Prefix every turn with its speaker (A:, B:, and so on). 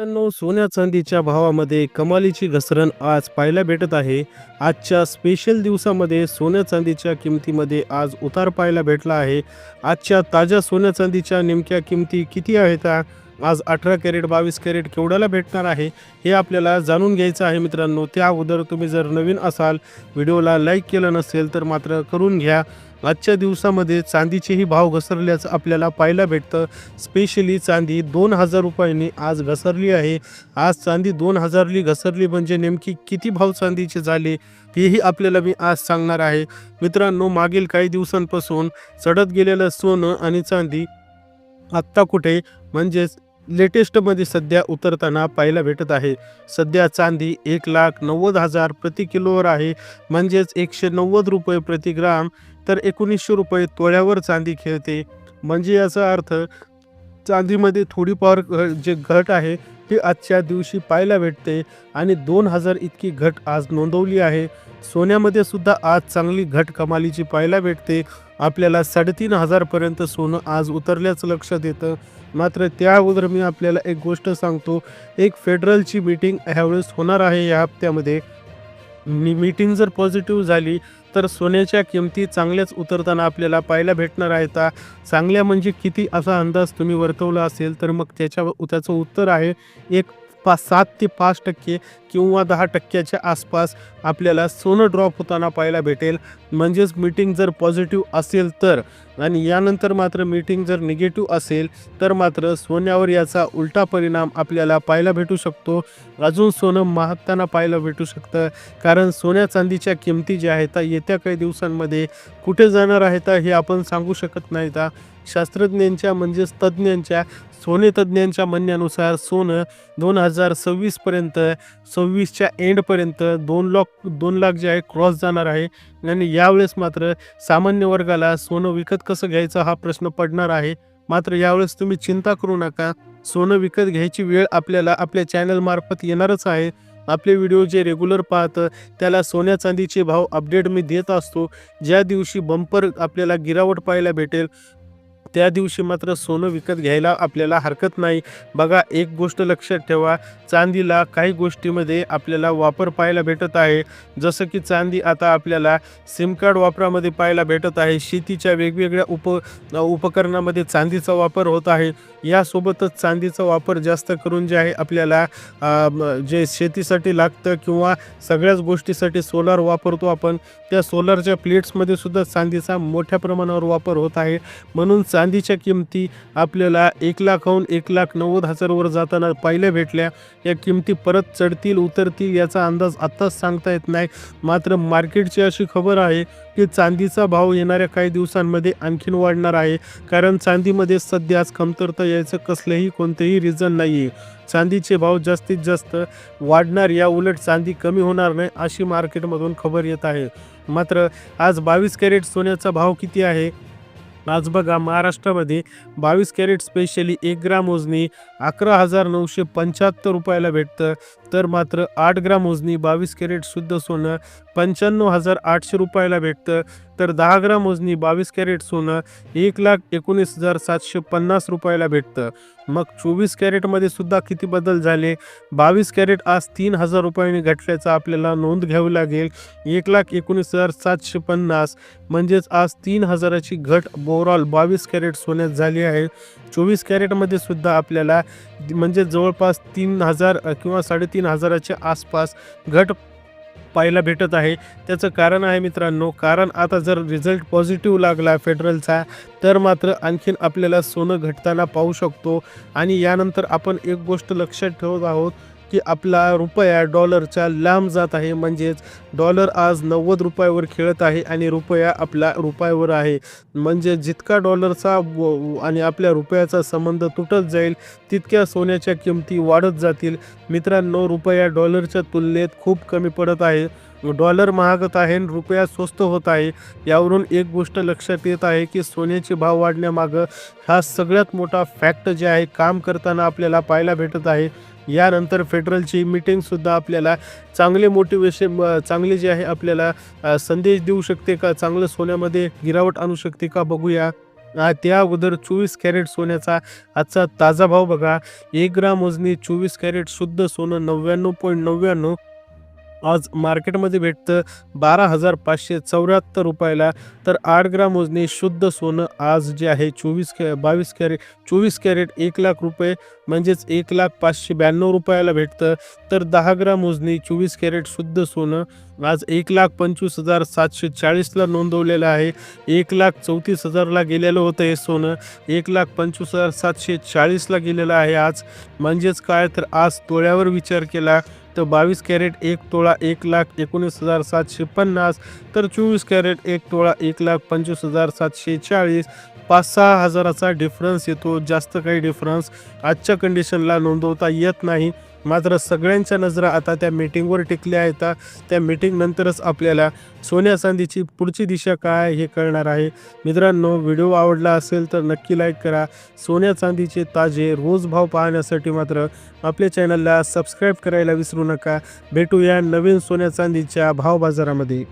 A: मित्रांनो सोन्या चांदीच्या भावामध्ये कमालीची घसरण आज पाहायला भेटत आहे. आजच्या स्पेशल दिवसामध्ये सोन्या चांदीच्या किमतीमध्ये आज उतार पाहायला भेटला आहे. आजच्या ताज्या सोन्या चांदीच्या नेमक्या किमती किती आहेत? आज अठरा कॅरेट बावीस कॅरेट केवढ्याला भेटणार आहे? हे आपल्याला जाणून घ्यायचं आहे मित्रांनो. त्या अगोदर तुम्ही जर नवीन असाल व्हिडिओला लाईक केलं नसेल तर मात्र करून घ्या. आजच्या दिवसामध्ये चांदीचेही भाव घसरल्याचं आपल्याला पाहायला भेटतं. स्पेशली चांदी दोन हजार रुपयांनी आज घसरली आहे. आज चांदी दोन हजारली घसरली म्हणजे नेमकी किती भाव चांदीचे झाले हेही आपल्याला मी आज सांगणार आहे. मित्रांनो मागील काही दिवसांपासून चढत गेलेलं सोनं आणि चांदी आत्ता कुठे? म्हणजेच लेटेस्टमध्ये सध्या उतरताना पाहायला भेटत आहे. सध्या चांदी एक लाख नव्वद हजार प्रति किलोवर आहे. म्हणजेच एकशे नव्वद रुपये प्रति ग्राम. तर एकोणीसशे रुपये तोळ्यावर चांदी खेळते. म्हणजे याचा अर्थ चांदीमध्ये थोडीफार जे घट आहे ती आजच्या दिवशी पाहायला भेटते आणि दोन हजार इतकी घट आज नोंदवली आहे. सोन्यामध्ये सुद्धा आज चांगली घट कमालीची पाहायला भेटते. आपल्याला साडेतीन हजारपर्यंत सोनं आज उतरल्याचं लक्षात येतं मात्र त्या अगोदर मी आपल्याला एक गोष्ट सांगतो. एक फेडरलची मीटिंग ह्यावेळेस होणार आहे या हप्त्यामध्ये. मी मीटिंग जर पॉझिटिव्ह झाली तर सोन्याच्या किमती चांगल्याच उतरताना आपल्याला पाहायला भेटणार आहेत. चांगल्या म्हणजे किती असा अंदाज तुम्ही वर्तवला असेल तर मग त्याच्या त्याचं उत्तर आहे एक पा सात ते पाच टक्के किंवा दहा टक्क्याच्या आसपास आपल्याला सोनं ड्रॉप होताना पाहायला भेटेल. म्हणजेच मीटिंग जर पॉझिटिव्ह असेल तर आणि यानंतर मात्र मीटिंग जर निगेटिव्ह असेल तर मात्र सोन्यावर याचा उलटा परिणाम आपल्याला पाहायला भेटू शकतो. अजून सोनं महागताना पाहायला भेटू शकतं. कारण सोन्या चांदीच्या किमती ज्या आहेत येत्या काही दिवसांमध्ये कुठे जाणार आहेत हे आपण सांगू शकत नाहीत तर शास्त्रज्ञांच्या म्हणजेच तज्ज्ञांच्या सोने तज्ज्ञांच्या म्हणण्यानुसार सोनं दोन हजार सव्वीसपर्यंत सव्वीसच्या एंडपर्यंत दोन लाख दोन लाख जे आहे क्रॉस जाणार आहे. आणि यावेळेस मात्र सामान्य वर्गाला सोनं विकत कसं घ्यायचं हा प्रश्न पडणार आहे. मात्र यावेळेस तुम्ही चिंता करू नका. सोनं विकत घ्यायची वेळ आपल्याला आपल्या चॅनलमार्फत येणारच आहे. आपले व्हिडिओ जे रेग्युलर पाहतं त्याला सोन्या चांदीचे भाव अपडेट मी देत असतो. ज्या दिवशी बंपर आपल्याला गिरावट पाहायला भेटेल त्या दिवशी मात्र सोनं विकत घ्यायला आपल्याला हरकत नाही. बघा एक गोष्ट लक्षात ठेवा. चांदीला काही गोष्टीमध्ये आपल्याला वापर पाहायला भेटत आहे. जसं की चांदी आता आपल्याला सिम कार्ड वापरामध्ये पाहायला भेटत आहे. शेतीच्या वेगवेगळ्या उप उपकरणामध्ये चांदीचा वापर होत आहे. यासोबतच चांदीचा वापर जास्त करून जे आहे आपल्याला जे शेतीसाठी लागतं किंवा सगळ्याच गोष्टीसाठी सोलार वापरतो आपण त्या सोलारच्या प्लेट्समध्ये सुद्धा चांदीचा मोठ्या प्रमाणावर वापर होत आहे. म्हणून चांदीच्या किमती आपल्याला एक लाखाहून एक लाख नव्वद हजारवर जाताना पाहिल्या भेटल्या. या किमती परत चढतील उतरतील याचा अंदाज आत्ताच सांगता येत नाही. मात्र मार्केटची अशी खबर आहे की चांदीचा भाव येणाऱ्या काही दिवसांमध्ये आणखीन वाढणार आहे. कारण चांदीमध्ये सध्याच कमतरता यायचं कसलंही कोणतेही रिझन नाही आहे चांदीचे भाव जास्तीत जास्त वाढणार या उलट चांदी कमी होणार नाही अशी मार्केटमधून खबर येत आहे. मात्र आज बावीस कॅरेट सोन्याचा भाव किती आहे? आज बघा महाराष्ट्रामध्ये बावीस कॅरेट स्पेशली एक ग्राम मोजणी अकरा हजार नऊशे पंच्याहत्तर रुपयाला भेटतं. तर मात्र आठ ग्राम मोजणी बावीस कॅरेट शुद्ध सोनं पंच्याण्णव हजार आठशे रुपयाला भेटतं. तर दहा ग्राम मोजणी बावीस कॅरेट सोनं एक लाख एकोणीस हजार सातशे पन्नास रुपयाला भेटतं. मग चोवीस कॅरेटमध्ये सुद्धा किती बदल झाले? बावीस कॅरेट आज तीन हजार रुपयांनी घटल्याचा आपल्याला नोंद घ्यावी लागेल. एक लाख एकोणीस हजार सातशे पन्नास. म्हणजेच आज तीन हजाराची घट ओव्हरऑल बावीस कॅरेट सोन्यात झाली आहे. चोवीस कॅरेटमध्ये सुद्धा आपल्याला म्हणजे जवळपास तीन हजार किंवा साडेतीन हजाराच्या आसपास घट पाहायला भेटत आहे. त्याचं कारण आहे मित्रांनो कारण आता जर रिझल्ट पॉझिटिव्ह लागला फेडरलचा तर मात्र आणखीन आपल्याला सोनं घटताना पाहू शकतो. आणि यानंतर आपण एक गोष्ट लक्षात ठेवत आहोत की आपला रुपया डॉलरच्या लांब जात आहे. म्हणजेच डॉलर आज नव्वद रुपयावर खेळत आहे आणि रुपया आपला रुपयावर आहे. म्हणजे जितका डॉलरचा व- आणि आपल्या रुपयाचा संबंध तुटत जाईल तितक्या सोन्याच्या किमती वाढत जातील. मित्रांनो रुपया डॉलरच्या तुलनेत खूप कमी पडत आहे. डॉलर महागत आहे आणि रुपया स्वस्त होत आहे. यावरून एक गोष्ट लक्षात येत आहे की सोन्याचे भाव वाढण्यामागं हा सगळ्यात मोठा फॅक्ट जे आहे काम करताना आपल्याला पाहायला भेटत आहे. यानंतर फेडरलची मीटिंगसुद्धा आपल्याला चांगले मोटिवेशन चांगले जे आहे आपल्याला संदेश देऊ शकते का? चांगलं सोन्यामध्ये गिरावट आणू शकते का? बघूया. त्या अगोदर चोवीस कॅरेट सोन्याचा आजचा ताजा भाव बघा. एक ग्राम वजनी चोवीस कॅरेट शुद्ध सोनं नव्याण्णव पॉईंट नव्याण्णव आज मार्केटमध्ये भेटतं बारा हजार पाचशे चौऱ्याहत्तर रुपयाला. तर आठ ग्राम वजनी शुद्ध सोनं आज जे आहे चोवीस कॅ बावीस कॅरेट चोवीस कॅरेट एक लाख रुपये म्हणजेच एक लाख पाचशे ब्याण्णव रुपयाला भेटतं. तर दहा ग्राम वजनी चोवीस कॅरेट शुद्ध सोनं आज एक लाख पंचवीस हजार सातशे चाळीसला नोंदवलेलं आहे. एक लाख चौतीस हजारला गेलेलं होतं हे सोनं. एक लाख पंचवीस हजार सातशे चाळीसला गेलेलं आहे आज. म्हणजेच काय? तर आज तोळ्यावर विचार केला तर बावीस कॅरेट एक तोळा एक लाख एकोणीस हजार सातशे पन्नास तर चोवीस कॅरेट एक तोळा एक लाख पंचवीस हजार सातशे चाळीस. पाच सहा हजाराचा डिफरन्स येतो. जास्त काही डिफरन्स आजच्या कंडिशनला नोंदवता येत नाही. मात्र सगळ्यांच्या नजरा आता त्या मीटिंगवर टिकल्या आहेत. त्या मीटिंगनंतरच आपल्याला सोन्या चांदीची पुढची दिशा काय हे कळणार आहे. मित्रांनो व्हिडिओ आवडला असेल तर नक्की लाईक करा. सोन्या चांदीचे ताजे रोज भाव पाहण्यासाठी मात्र आपल्या चॅनलला सबस्क्राईब करायला विसरू नका. भेटूया नवीन सोन्या चांदीच्या भाव बाजारामध्ये.